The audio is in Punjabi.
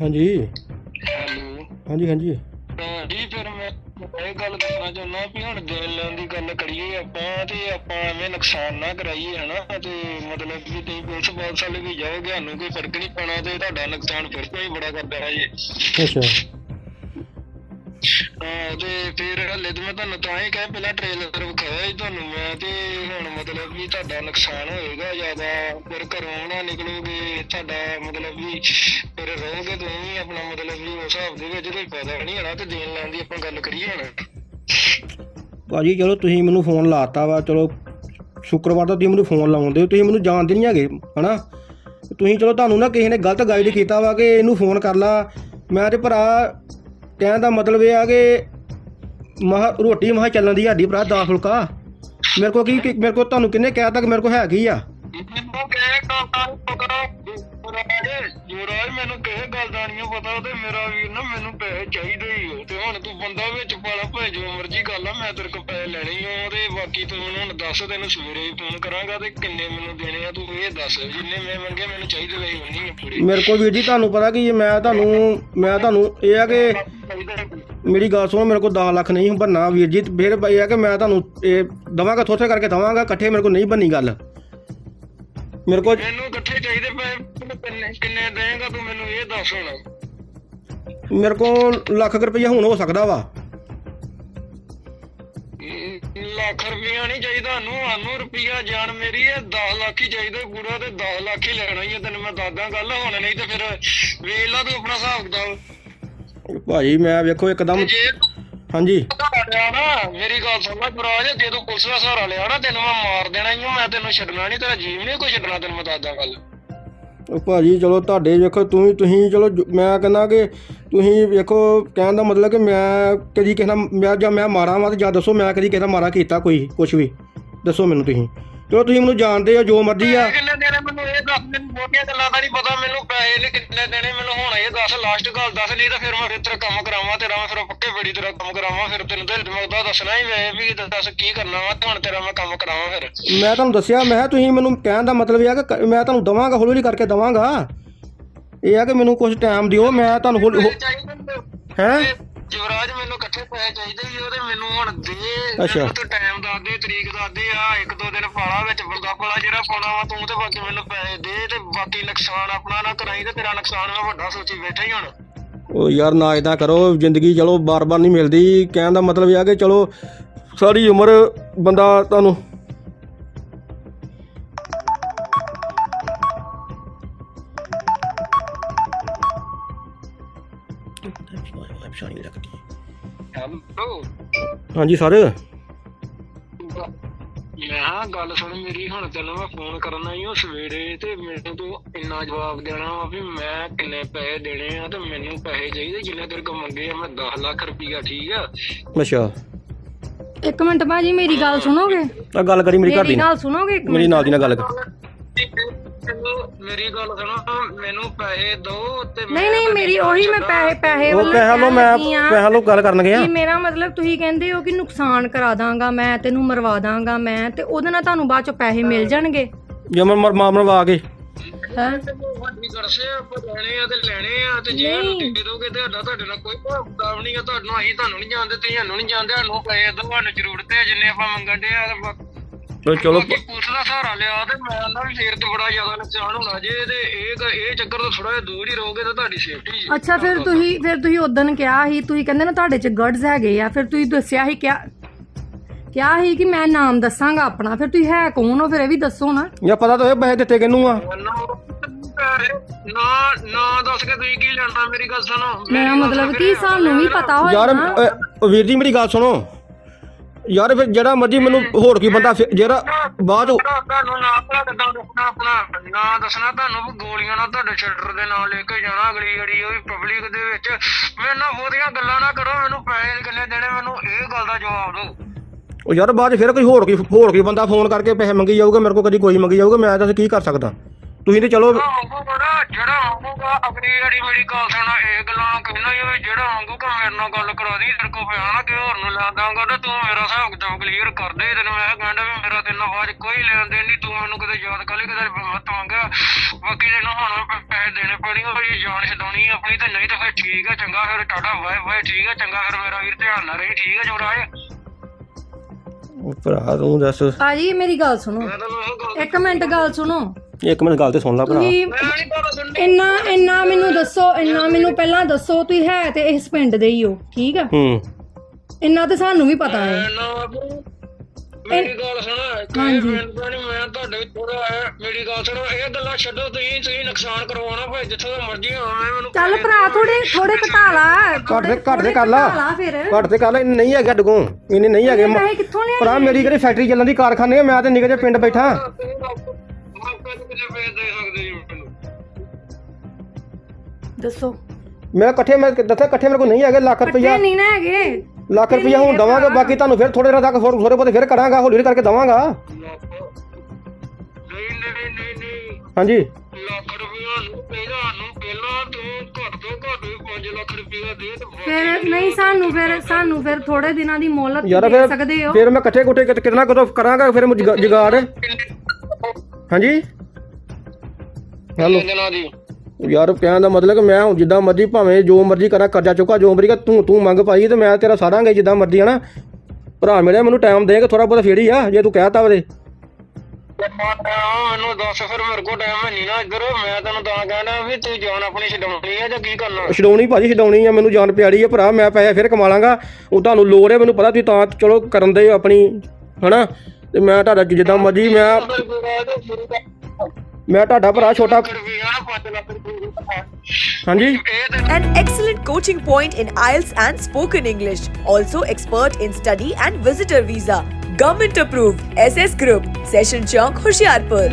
ਹਾਂਜੀ। ਹੈਲੋ ਹਾਂਜੀ ਹਾਂਜੀ। ਤਾਂ ਜੀ ਫਿਰ ਮੈਂ ਇਹ ਗੱਲ ਦੱਸਣਾ ਚਾਹੁੰਦਾ ਵੀ ਹੁਣ ਦੇਣ ਲੈਣ ਦੀ ਗੱਲ ਕਰੀਏ ਆਪਾਂ ਤੇ ਆਪਾਂ ਐਵੇਂ ਨੁਕਸਾਨ ਨਾ ਕਰਾਈਏ ਹਨਾ? ਤੇ ਮਤਲਬ ਕਿ ਤੁਸੀਂ ਪੁਲਿਸ ਪਾਲਸ ਵਾਲੇ ਵੀ ਜਾਓਗੇ ਸਾਨੂੰ ਕੋਈ ਫ਼ਰਕ ਨਹੀਂ ਪੈਣਾ ਤੇ ਤੁਹਾਡਾ ਨੁਕਸਾਨ ਫਿਰ ਕੋਈ ਬੜਾ ਕਰ ਦੇਣਾ ਜੀ ਅੱਛਾ। ਹਾਂ ਤੇ ਫਿਰ ਹਲੇ ਤੇ ਮੈਂ ਤੁਹਾਨੂੰ ਤਾਂ ਹੀ ਕਹਿ, ਪਹਿਲਾਂ ਟ੍ਰੇਲਰ ਵਿਖਾਇਆ ਸੀ ਤੁਹਾਨੂੰ ਮੈਂ, ਤੇ ਹੁਣ ਮਤਲਬ ਵੀ ਤੁਹਾਡਾ ਨੁਕਸਾਨ ਹੋਏਗਾ ਜ਼ਿਆਦਾ। ਫਿਰ ਘਰੋਂ ਨਾ ਨਿਕਲੋਗੇ, ਤੁਹਾਡਾ ਮਤਲਬ ਵੀ ਫਿਰ ਰਹੋਗੇ ਤੁਸੀਂ ਆਪਣਾ ਮਤਲਬ ਵੀ ਉਸ ਹਿਸਾਬ ਦੇ ਵਿੱਚ ਕੋਈ ਫਾਇਦਾ ਨਹੀਂ ਹੋਣਾ, ਤੇ ਦੇਣ ਲੈਣ ਦੀ ਆਪਾਂ ਗੱਲ ਕਰੀਏ ਹੁਣ। ਭਾਜੀ, ਚਲੋ ਤੁਸੀਂ ਮੈਨੂੰ ਫੋਨ ਲਾਤਾ ਵਾ, ਚਲੋ ਸ਼ੁੱਕਰਵਾਰ ਦਾ ਤੁਸੀਂ ਮੈਨੂੰ ਫੋਨ ਲਾਉਂਦੇ ਹੋ, ਤੁਸੀਂ ਮੈਨੂੰ ਜਾਣਦੇ ਨਹੀਂ ਹੈਗੇ, ਹਨਾ? ਤੁਸੀਂ ਚਲੋ ਤੁਹਾਨੂੰ ਨਾ ਕਿਸੇ ਨੇ ਗਲਤ ਗਾਈਡ ਕੀਤਾ ਵਾ ਕਿ ਇਹਨੂੰ ਫੋਨ ਕਰ ਲਾ। ਮੈਂ ਤੇ ਭਰਾ ਕਹਿਣ ਦਾ ਮਤਲਬ ਇਹ ਆ ਕਿ ਮਹਾ ਰੋਟੀ ਮਹਾ ਚੱਲਣ ਦੀ ਸਾਡੀ ਭਰਾ ਦਾਲ ਫੁਲਕਾ। ਮੇਰੇ ਕੋ ਕੀ ਮੇਰੇ ਕੋ ਤੁਹਾਨੂੰ ਕਿੰਨੇ ਕਹਿ ਤਾ ਕਿ ਮੇਰੇ ਕੋ ਹੈ ਕੀ ਆ? ਮੈਨੂੰ ਕਹੇ ਗੱਲ ਪਕੜਾ ਜੁਰਾਜ ਮੈਨੂੰ ਕਿਸੇ ਗੱਲ ਦਾ ਨਹੀਂ ਪਤਾ ਤੇ ਮੇਰਾ ਵੀਰ ਨਾ ਮੈਨੂੰ ਪੈਸੇ ਚਾਹੀਦੇ ਹੀ ਆ। ਤੇ ਹੁਣ ਤੂੰ ਬੰਦਾ ਵਿੱਚ ਪਾਲਾ ਭਾਵੇਂ ਜੋ ਮਰਜ਼ੀ ਗੱਲ ਆ ਮੈਂ ਤੇਰੇ ਕੋਲ ਪੈਸੇ ਲੈਣੇ ਹੀ ਆ ਤੇ ਬਾਕੀ ਤੂੰ ਮੈਨੂੰ ਹੁਣ ਦੱਸ ਤੈਨੂੰ ਸਵੇਰੇ ਫੋਨ ਕਰਾਂਗਾ ਤੇ ਕਿੰਨੇ ਮੈਨੂੰ ਦੇਣੇ ਆ ਤੂੰ ਇਹ ਦੱਸ ਜਿੰਨੇ ਮੈਂ ਮੰਗੇ ਮੈਨੂੰ ਚਾਹੀਦੇ ਵੇ ਉਨੀ ਆ ਪੂਰੇ। ਮੇਰੇ ਕੋਲ ਵੀਰ ਜੀ ਤੁਹਾਨੂੰ ਪਤਾ ਕਿ ਮੈਂ ਤੁਹਾਨੂੰ ਮੈਂ ਤੁਹਾਨੂੰ ਇਹ ਆ ਕਿ ਮੇਰੀ ਗੱਲ ਸੁਣੋ ਮੇਰੇ ਕੋਲ 10 ਲੱਖ ਨਹੀਂ ਬੰਨਾ ਵੀਰ ਜੀ। ਫਿਰ ਇਹ ਆ ਕਿ ਮੈਂ ਤੁਹਾਨੂੰ ਇਹ ਦਵਾਂਗਾ ਥੋਥੇ ਕਰਕੇ ਦਵਾਂਗਾ ਇਕੱਠੇ ਮੇਰੇ ਕੋਲ ਨਹੀਂ ਬੰਨੀ ਗੱਲ। ਮੇਰੇ ਕੋਲ ਮੈਨੂੰ ਇਕੱਠੇ ਚਾਹੀਦੇ ਪੈਸੇ ਕਿੰਨੇ? ਦੇਂਗਾ ਤੂੰ ਮੈਨੂੰ ਇਹ ਦੱਸ ਹੁਣ? ਮੇਰੇ ਕੋਲ ਲੱਖ ਰੁਪਈਆ ਹੁਣ ਹੋ ਸਕਦਾ ਵਾ। ਲੱਖ ਰੁਪਇਆ ਨਹੀਂ ਚਾਹੀਦਾ ਸਾਨੂੰ ਸਾਨੂੰ ਰੁਪਇਆ ਜਾਨ ਮੇਰੀ ਇਹ 10 ਲੱਖ ਹੀ ਚਾਹੀਦਾ ਪੂਰਾ ਤੇ 10 ਲੱਖ ਹੀ ਲੈਣਾ ਹੀ ਤੈਨੂੰ ਮੈਂ ਦੱਸਦਾ ਗੱਲ। ਹੁਣ ਨਹੀਂ ਤੇ ਫਿਰ ਵੇਖ ਲਾ ਤੂੰ ਆਪਣਾ ਹਿਸਾਬ ਕਿਤਾਬ। ਭਾਜੀ ਮੈਂ ਵੇਖੋ ਇੱਕਦਮ। ਤੇ ਜੇ ਤੂੰ ਹਾਂਜੀ। ਸਹਾਰਾ ਲਿਆ ਨਾ ਮੇਰੀ ਗੱਲ ਸੁਣ ਲੈ ਬਰਾਜ ਜੇ ਤੂੰ ਪੁਲਿਸ ਦਾ ਸਹਾਰਾ ਲਿਆ ਨਾ ਤੈਨੂੰ ਮੈਂ ਮਾਰ ਦੇਣਾ ਹੀ ਮੈਂ ਤੈਨੂੰ ਛੱਡਣਾ ਨਹੀਂ ਤੇਰਾ ਜੀਵ ਨਹੀਂ ਕੋਈ ਛੱਡਣਾ ਤੈਨੂੰ ਮੈਂ ਦੱਸਦਾ ਗੱਲ। ਉਹ ਭਾਜੀ ਚਲੋ ਤੁਹਾਡੇ ਵੇਖੋ ਤੁਸੀਂ ਤੁਸੀਂ ਚਲੋ ਜੋ- ਮੈਂ ਕਹਿੰਦਾ ਕਿ ਤੁਸੀਂ ਵੇਖੋ ਕਹਿਣ ਦਾ ਮਤਲਬ ਕਿ ਮੈਂ ਕਦੀ ਕਿਸੇ ਨਾਲ ਮੈਂ ਜਾਂ ਮੈਂ ਮਾਰਾਂ ਵਾਂ ਤੇ ਜਾਂ ਦੱਸੋ ਮੈਂ ਕਦੀ ਕਿਸੇ ਦਾ ਮਾਰਾ ਕੀਤਾ ਕੋਈ ਕੁਝ ਵੀ। ਦੱਸੋ ਮੈਨੂੰ ਤੁਸੀਂ। ਚਲੋ ਤੁਸੀਂ ਮੈਨੂੰ ਜਾਣਦੇ ਹੋ ਜੋ ਮਰਜ਼ੀ ਆ। ਪੈਸੇ ਕਿੰਨੇ ਦੇਣੇ ਮੈਨੂੰ ਇਹ ਦੱਸ ਮੈਨੂੰ ਬਹੁਤੀਆਂ ਗੱਲਾਂ ਦਾ ਨਹੀਂ ਪਤਾ ਮੈਨੂੰ ਪੈਸੇ ਨੇ ਕਿੰਨੇ ਦੇਣੇ ਮੈਨੂੰ ਹੁਣ ਇਹ ਦੱਸ ਲਾਸਟ ਗੱਲ ਦੱਸ ਨਹੀਂ ਤਾਂ ਫਿਰ ਮੈਂ ਫਿਰ ਤੇਰਾ ਕੰਮ ਕਰਾਵਾਂ ਤੇਰਾ ਮੈਂ ਫਿਰ ਪੱਕੇ ਬੜੀ ਤੇਰਾ ਕੰਮ ਕਰਾਵਾਂ ਫਿਰ ਤੈਨੂੰ ਤੇ ਮੈਂ ਉਹਦਾ ਦੱਸਣਾ ਹੀ ਵੇ ਵੀ ਦੱਸ ਕੀ ਕਰਨਾ ਵਾ ਤੇ ਹੁਣ ਤੇਰਾ ਮੈਂ ਕੰਮ ਕਰਾਵਾਂ ਫਿਰ। ਮੈਂ ਤੁਹਾਨੂੰ ਦੱਸਿਆ ਮੈਂ ਕਿਹਾ ਤੁਸੀਂ ਮੈਨੂੰ ਕਹਿਣ ਦਾ ਮਤਲਬ ਇਹ ਆ ਕਿ ਕ- ਮੈਂ ਤੁਹਾਨੂੰ ਦਵਾਂਗਾ ਹੌਲੀ ਹੌਲੀ ਕਰਕੇ ਦਵਾਂਗਾ। ਇਹ ਆ ਕਿ ਮੈਨੂੰ ਕੁਝ ਟਾਈਮ ਦਿਓ ਮੈਂ ਤੁਹਾਨੂੰ ਹੌਲੀ ਪੈਸੇ ਚਾਹੀਦੇ ਮੈਨੂੰ। ਹੈ? ਤੇ ਯੁਵਰਾਜ ਮੈਨੂੰ ਇਕੱਠੇ ਪੈਸੇ ਚਾਹੀਦੇ ਸੀ ਉਹਦੇ ਮੈਨੂੰ ਹੁਣ ਦੇ। ਅੱਛਾ। ਤੂੰ ਟਾਈਮ ਦੱਸ ਦੇ ਤਰੀਕ ਦੱਸ ਦੇ ਆ ਇੱਕ ਦੋ ਦਿਨ ਪਾਲਾ ਵਿੱਚ ਬੰਦਾ ਪਾਲਾ ਜਿਹੜਾ ਪਾਉਣਾ ਵਾ ਤੂੰ ਤੇ ਬਾਕੀ ਮੈਨੂੰ ਪੈਸੇ ਦੇ ਤੇ ਬਾਕੀ ਨੁਕਸਾਨ ਆਪਣਾ ਨਾ ਕਰਾਈ ਤੇ ਤੇਰਾ ਨੁਕਸਾਨ ਮੈਂ ਵੱਡਾ ਸੋਚੀ ਬੈਠਾ ਹੀ ਹੁਣ। ਉਹ ਯਾਰ ਨਾ ਇਦਾਂ ਕਰੋ ਜ਼ਿੰਦਗੀ ਚਲੋ ਬਾਰ-ਬਾਰ ਨਹੀਂ ਮਿਲਦੀ। ਕਹਿਣ ਦਾ ਮਤਲਬ ਇਹ ਆ ਕਿ ਚਲੋ ਸਾਰੀ ਉਮਰ ਬੰਦਾ ਤੁਹਾਨੂੰ ਹੈਲੋ ਹਾਂਜੀ ਸਰ। ਮੈਂ ਗੱਲ ਸੁਣ ਮੇਰੀ ਹੁਣ ਤੈਨੂੰ ਮੈਂ ਫੋਨ ਕਰਨਾ ਹੀ ਉਹ ਸਵੇਰੇ ਤੇ ਮੈਨੂੰ ਤੂੰ ਇੰਨਾ ਜਵਾਬ ਦੇਣਾ ਵਾ ਵੀ ਮੈਂ ਕਿੰਨੇ ਪੈਸੇ ਦੇਣੇ ਆ ਤੇ ਮੈਨੂੰ ਪੈਸੇ ਚਾਹੀਦੇ ਜਿੰਨੇ ਤੇਰੇ ਕੋਲ ਮੰਗੇ ਆ ਮੈਂ 10 ਲੱਖ ਰੁਪਈਆ ਠੀਕ ਆ? ਅੱਛਾ। ਇੱਕ ਮਿੰਟ ਭਾਜੀ ਮੇਰੀ ਗੱਲ ਸੁਣੋਗੇ? ਆ ਗੱਲ ਕਰੀ ਮੇਰੀ ਘਰ ਮੇਰੀ ਦੀ ਗੱਲ ਸੁਣੋਗੇ ਇੱਕ ਮੇਰੀ ਮਿੰਟ ਨਾਲ ਦੀ ਨਾਲ ਗੱਲ ਕਰ। ਮੇਰੀ ਗੱਲ ਸੁਣੋ ਮੈਨੂੰ ਪੈਸੇ ਦਿਓ ਤੇ ਨਹੀਂ ਨਹੀਂ ਮੇਰੀ ਉਹੀ ਮੈਂ ਪੈਸੇ ਪੈਸੇ ਉਹ ਕਹਿ ਲੋ ਮੈਂ ਪੈਸਾ ਲੋ ਗੱਲ ਕਰਨ ਗਿਆ ਕਿ ਮੇਰਾ ਮਤਲਬ ਤੁਸੀਂ ਕਹਿੰਦੇ ਹੋ ਕਿ ਨੁਕਸਾਨ ਕਰਾ ਦਾਂਗਾ ਮੈਂ ਤੈਨੂੰ ਮਰਵਾ ਦਾਂਗਾ ਮੈਂ ਤੇ ਉਹਦੇ ਨਾਲ ਤੁਹਾਨੂੰ ਬਾਅਦ ਚ ਪੈਸੇ ਮਿਲ ਜਾਣਗੇ। ਜੇ ਮੈਂ ਮਰ ਮਾਮਲਾ ਵਾ ਕੇ। ਹੈ? ਵੱਡੀ ਕਰਸੇ ਆਪਾਂ ਲੈਣੇ ਆ ਤੇ ਲੈਣੇ ਆ ਤੇ ਜੇ ਸਾਨੂੰ ਦੇ ਦੋਗੇ ਤੇ ਸਾਡਾ ਤੁਹਾਡੇ ਨਾਲ ਕੋਈ ਭਾਵ ਨਹੀਂ ਆ ਤੁਹਾਨੂੰ ਅਸੀਂ ਤੁਹਾਨੂੰ ਨਹੀਂ ਜਾਣਦੇ ਤੁਸੀਂ ਸਾਨੂੰ ਨਹੀਂ ਜਾਣਦੇ ਸਾਨੂੰ ਪੈਸੇ ਦਿਓ ਸਾਨੂੰ ਜ਼ਰੂਰਤ ਹੈ ਜਿੰਨੇ ਆਪਾਂ ਮੰਗਣ ਦੇ ਆ ਤੇ ਬਾ- ਚਲੋ ਚਲੋ ਬਾਕੀ ਪੁਲਿਸ ਦਾ ਸਹਾਰਾ ਲਿਆ ਤੇ ਮੈਂ ਨਾ ਵੀ ਫੇਰ ਤੇ ਬੜਾ ਜ਼ਿਆਦਾ ਨੁਕਸਾਨ ਹੋਣਾ ਜੇ ਤੇ ਇਹ ਇਹ ਚੱਕਰ ਤੋਂ ਥੋੜਾ ਜਿਹਾ ਦੂਰ ਹੀ ਰਹੋਗੇ ਤਾਂ ਤੁਹਾਡੀ ਸੇਫਟੀ ਜੀ। ਅੱਛਾ ਫਿਰ ਤੁਸੀਂ ਫਿਰ ਤੁਸੀਂ ਉਦੋਂ ਕਿਹਾ ਸੀ ਤੁਸੀਂ ਕਹਿੰਦੇ ਨਾ ਤੁਹਾਡੇ ਚ ਗਰਡਸ ਹੈਗੇ ਆ ਫਿਰ ਤੁਸੀਂ ਦੱਸਿਆ ਸੀ ਕਿਹਾ ਕਿਹਾ ਸੀ ਕਿ ਮੈਂ ਨਾਮ ਦੱਸਾਂਗਾ ਆਪਣਾ ਫਿਰ ਤੁਸੀਂ ਹੈ ਕੌਣ ਹੋ? ਫਿਰ ਇਹ ਵੀ ਦੱਸੋ ਨਾ। ਜਾਂ ਪਤਾ ਤਾਂ ਇਹ ਪੈਸੇ ਦਿੱਤੇ ਕਿਹਨੂੰ ਆ। ਨਾ ਨਾ ਦੱਸ ਕੇ ਤੁਸੀਂ ਕੀ ਲੈਣਾ ਮੇਰੀ ਗੱਲ ਸੁਣੋ। ਮੇਰਾ ਮਤਲਬ ਕਿ ਸਾਨੂੰ ਵੀ ਪਤਾ ਯਾਰ ਹੋਇਆ ਅ, ਵੀਰ ਜੀ ਮੇਰੀ ਗੱਲ ਸੁਣੋ। ਯਾਰ ਫਿਰ ਜਿਹੜਾ ਮਰਜ਼ੀ ਮੈਨੂੰ ਹੋਰ ਕੀ ਬੰਦਾ ਫਿਰ- ਜਿਹੜਾ ਬਾਅਦ ਚੋਂ- ਤੁਹਾਨੂੰ ਨਾ ਆਪਣਾ ਕਿੱਦਾਂ ਦੱਸਣਾ ਆਪਣਾ? ਨਾ ਦੱਸਣਾ ਤੁਹਾਨੂੰ ਵੀ ਗੋਲੀਆਂ ਨਾਲ ਤੁਹਾਡੇ ਸ਼ਟਰ ਦੇ ਨਾਲ ਲੈ ਕੇ ਜਾਣਾ ਅਗਲੀ ਜਿਹੜੀ ਉਹ ਵੀ ਪਬਲਿਕ ਦੇ ਵਿੱਚ। ਮੇਰੇ ਨਾਲ ਬਹੁਤੀਆਂ ਗੱਲਾਂ ਨਾ ਕਰੋ ਮੈਨੂੰ ਪੈਸੇ ਕਿੰਨੇ ਦੇਣੇ ਮੈਨੂੰ ਇਹ ਗੱਲ ਦਾ ਜਵਾਬ ਦਿਓ। ਉਹ ਯਾਰ ਬਾਅਦ 'ਚ ਫਿਰ ਕੋਈ ਹੋਰ ਕੀ ਹੋਰ ਕੀ ਬੰਦਾ ਫੋਨ ਕਰਕੇ ਪੈਸੇ ਮੰਗੀ ਜਾਊਗਾ ਮੇਰੇ ਕੋਲ ਕਦੀ ਕੋਈ ਮੰਗੀ ਜਾਊਗਾ ਮੈਂ ਤਾਂ ਕੀ ਕਰ ਸਕਦਾ? ਤੁਸੀਂ ਤੇ ਚਲੋ ਜਿਹੜਾ ਜਿਹੜਾ ਆਊਗਾ ਅਗਲੀ ਜਿਹੜੀ ਮੇਰੀ ਗੱਲ ਸੁਣਾ ਇਹ ਗੱਲਾਂ ਕਹਿਣਾ ਹੀ ਵੀ ਜਿਹੜਾ ਆਊਗਾ ਮੇਰੇ ਨਾਲ ਗੱਲ ਕਰਾ ਦੀ ਤੇਰੇ ਕੋਲ ਪਿਆ ਨਾ ਕਿ ਹੋਰ ਨੂੰ ਲਾ ਦਾਂਗਾ ਤੇ ਤੂੰ ਮੇਰਾ ਹਿਸਾਬ ਕਿਤਾਬ ਕਲੀਅਰ ਕਰ ਦੇ ਤੈਨੂੰ ਮੈਂ ਕਹਿੰਦਾ ਵੀ ਮੇਰਾ ਤੇਰੇ ਨਾਲ ਬਾਅਦ 'ਚ ਕੋਈ ਲੈਣ ਦੇਣ ਨਹੀਂ ਤੂੰ ਮੈਨੂੰ ਕਦੇ ਯਾਦ ਕਰ ਲਈ ਕਦੇ ਮਤ ਮੰਗਿਆ ਬਾਕੀ ਤੈਨੂੰ ਹੁਣ ਪ- ਪੈਸੇ ਦੇਣੇ ਪੈਣੇ ਉਹ ਜੀ ਜਾਨ ਛਡਾਉਣੀ ਆਪਣੀ ਤੇ ਨਹੀਂ ਤਾਂ ਫਿਰ ਠੀਕ ਹੈ ਚੰਗਾ ਫਿਰ ਟਾਟਾ ਵਾਏ ਵਾਏ ਠੀਕ ਹੈ ਚੰਗਾ ਫਿਰ ਮੇਰਾ ਵੀਰ ਧਿਆਨ ਨਾਲ ਰਹੀ ਠੀਕ ਹੈ ਜੁਗਰਾਜ ਉਹ ਭਰਾ ਤੂੰ ਦੱਸ। ਭਾਜੀ ਮੇਰੀ ਗੱਲ ਸੁਣੋ। ਇੱਕ ਮਿੰਟ ਗੱਲ ਸੁਣੋ। ਇੱਕ ਮਿੰਟ ਗੱਲ ਤੇ ਸੁਣ ਲੈ ਭਰਾ। ਤੁਸੀਂ ਮੈਂ ਨਹੀਂ ਪਤਾ ਸੁਣਨੀ ਇੰਨਾ ਇੰਨਾ ਮੈਨੂੰ ਦੱਸੋ ਇੰਨਾ ਮੈਨੂੰ ਪਹਿਲਾਂ ਦੱਸੋ ਤੁਸੀਂ ਹੈ ਤੇ ਇਸ ਪਿੰਡ ਦੇ ਹੀ ਹੋ ਠੀਕ ਆ? ਹੂੰ। ਇੰਨਾ ਤੇ ਸਾਨੂੰ ਵੀ ਪਤਾ ਹੈ। ਨਾ ਬਾਬੂ, ਮੇਰੀ ਗੱਲ ਸੁਣ ਹਾਂਜੀ। ਕੋਈ ਮਿੰਟ ਨਹੀਂ ਮੈਂ ਤੁਹਾਡੇ ਵਿੱਚ ਥੋੜਾ ਹੈ ਮੇਰੀ ਗੱਲ ਸੁਣੋ ਇਹ ਗੱਲਾਂ ਛੱਡੋ ਤੁਸੀਂ ਤੁਸੀਂ ਨੁਕਸਾਨ ਕਰਵਾਉਣਾ ਭਾਵੇਂ ਜਿੱਥੋਂ ਦਾ ਮਰਜ਼ੀ ਹੋਵੇ ਮੈਨੂੰ ਚੱਲ ਭਰਾ ਥੋੜੇ ਥੋੜੇ ਘਟਾ ਲਾ ਘੱਟ ਦੇ ਘੱਟ ਦੇ ਕਰ ਲਾ। ਘਟਾ ਲਾ ਫਿਰ। ਘੱਟ ਤੇ ਕਰ ਲੈ ਇੰਨੇ ਨਹੀਂ ਹੈਗਾ ਡਗੋਂ ਇਹਨੇ ਨਹੀਂ ਹੈਗੇ ਮ- ਪੈਸੇ ਕਿੱਥੋਂ ਲਿਆ ਭਰਾ ਮੇਰੀ ਕਿਹੜੀ ਫੈਕਟਰੀ ਚੱਲਣ ਦੀ ਕਾਰਖਾਨੇ ਆ ਮੈਂ ਤੇ ਨਿੱਕੇ ਜਿਹੇ ਪਿੰਡ ਬੈਠਾ। ਦੇ ਸਕਦੇ ਜੀ ਮੈਨੂੰ। ਦੱਸੋ। ਮੈਂ ਇਕੱਠੇ ਮੈਂ ਦੱਸਿਆ ਇਕੱਠੇ ਮੇਰੇ ਕੋਲ ਨਹੀਂ ਹੈਗੇ ਲੱਖ ਰੁਪਈਆ। ਨਹੀਂ ਨਾ ਹੈਗੇ। ਲੱਖ ਰੁਪਈਆ ਹੁਣ ਦਵਾਂਗਾ ਬਾਕੀ ਤੁਹਾਨੂੰ ਫਿਰ ਥੋੜੇ ਦਿਨਾਂ ਤੱਕ ਥੋੜੇ ਥੋੜੇ ਬਹੁਤੇ ਫਿਰ ਕਰਾਂਗਾ ਹੌਲੀ ਹੌਲੀ ਕਰਕੇ ਦਵਾਂਗਾ। ਨਹੀਂ ਨਹੀਂ ਨਹੀਂ ਨਹੀਂ। ਹਾਂਜੀ। ਲੱਖ ਰੁਪਇਆ ਪਹਿਲਾਂ ਨੂੰ ਪਹਿਲਾਂ ਤੂੰ ਘੱਟ ਤੋਂ ਘੱਟ 5 ਲੱਖ ਰੁਪਇਆ ਦੇ ਤੇ ਬਾਕੀ ਫਿਰ ਨਹੀਂ ਸਾਨੂੰ ਫਿਰ ਸਾਨੂੰ ਫਿਰ ਥੋੜੇ ਦਿਨਾਂ ਦੀ ਮੋਹਲਤ ਯਾਰ ਦੇ ਫਿਰ ਸਕਦੇ ਹੋ। ਫਿਰ ਮੈਂ ਇਕੱਠੇ ਕੁੱਟੇ ਕਿਤ- ਕਿਤਨਾ ਕਦੋਂ ਕਰਾਂਗਾ ਫਿਰ ਮੈਂ ਜੁਗਾ- ਜੁਗਾੜ। ਹਾਂਜੀ। ਹੈਲੋ ਦੀ? ਯਾਰ ਕਹਿਣ ਦਾ ਮਤਲਬ ਕਿ ਮੈਂ ਹੁਣ ਜਿੱਦਾਂ ਮਰਜ਼ੀ ਭਾਵੇਂ ਜੋ ਮਰਜ਼ੀ ਕਰਾਂ ਕਰਜ਼ਾ ਚੁੱਕਾ ਜੋ ਮਰਜ਼ੀ ਕਰ ਤੂੰ ਤੂੰ ਮੰਗ ਪਾਈ ਤੇ ਮੈਂ ਤੇਰਾ ਸਾਰਾਂਗੇ ਜਿੱਦਾਂ ਮਰਜ਼ੀ ਹਨਾ? ਭਰਾ ਮੇਰੇ ਮੈਨੂੰ ਟਾਈਮ ਦੇਗਾ ਥੋੜਾ ਬਹੁਤਾ ਹੀ ਆ ਜੇ ਤੂੰ ਕਹਿਤਾ ਵਰੇ ਮੈਨੂੰ ਦੱਸ ਫਿਰ ਮੇਰੇ ਕੋਲ ਟਾਈਮ ਹੈ ਨਹੀਂ ਨਾ ਇੱਧਰ। ਮੈਂ ਤੈਨੂੰ ਤਾਂ ਕਹਿਣਾ ਵੀ ਤੂੰ ਜਾਨ ਆਪਣੀ ਛਡਾਉਣੀ ਹੈ ਜਾਂ ਕੀ ਕਰਨਾ? ਛਡਾਉਣੀ ਭਾਜੀ ਛਡਾਉਣੀ ਆ ਮੈਨੂੰ ਜਾਨ ਪਿਆਰੀ ਆ ਭਰਾ ਮੈਂ ਪੈਸੇ ਫਿਰ ਕਮਾ ਲਾਂਗਾ। ਉਹ ਤੁਹਾਨੂੰ ਲੋੜ ਹੈ ਮੈਨੂੰ ਪਤਾ ਤੁਸੀਂ ਤਾਂ ਚਲੋ ਕਰਨ ਦੇ ਆਪਣੀ ਹਨਾ? ਤੇ ਮੈਂ ਤੁਹਾਡਾ ਜਿੱਦਾਂ ਮਰਜ਼ੀ ਮੈਂ ਮੈਂ ਤੁਹਾਡਾ ਭਰਾ ਛੋਟਾ ਰੁਪਇਆ 5 ਲੱਖ ਰੁਪਇਆ ਹਾਂਜੀ An excellent coaching point in IELTS and spoken English. Also expert in study and visitor visa. Government approved. SS Group. Session Chowk, Hoshiarpur.